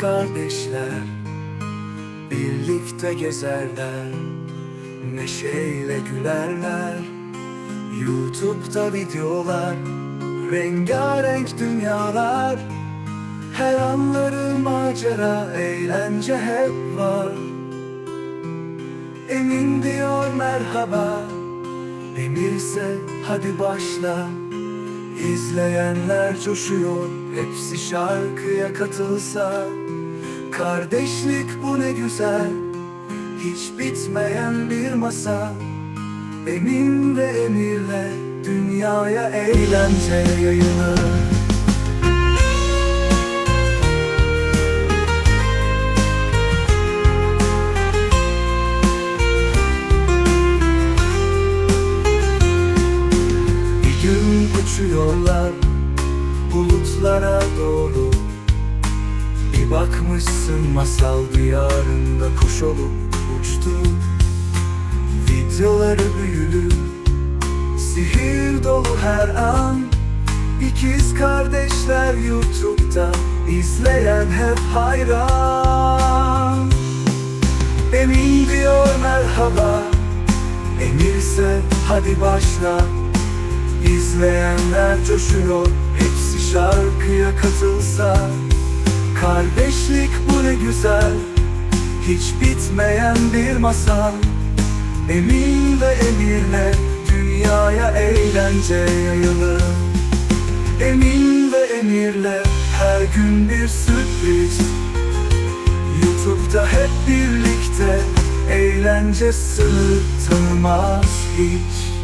Kardeşler Birlikte gezerler Neşeyle gülerler. Youtube'da videolar Rengarenk dünyalar. Her anları macera Eğlence hep var. Emin diyor merhaba Emirse hadi başla. İzleyenler coşuyor Hepsi şarkıya katılsa Kardeşlik bu ne güzel Hiç bitmeyen bir masa. Emin ve Emir'le Dünyaya eğlence yayılır. Uçuyorlar bulutlara doğru Bakmışsın masal diyarında kuş olup uçtu. Videoları büyülü Sihir dolu her an. İkiz kardeşler YouTube'da izleyen hep hayran. Emin diyor merhaba Emirse hadi başla. İzleyenler coşuyor Hepsi şarkıya katılsa Kardeşlik bu ne güzel. Hiç bitmeyen bir masal. Emin ve Emir'le Dünyaya eğlence yayılır. Emin ve Emir'le Her gün bir sürpriz. YouTube'da hep birlikte Eğlence sınır tanımaz hiç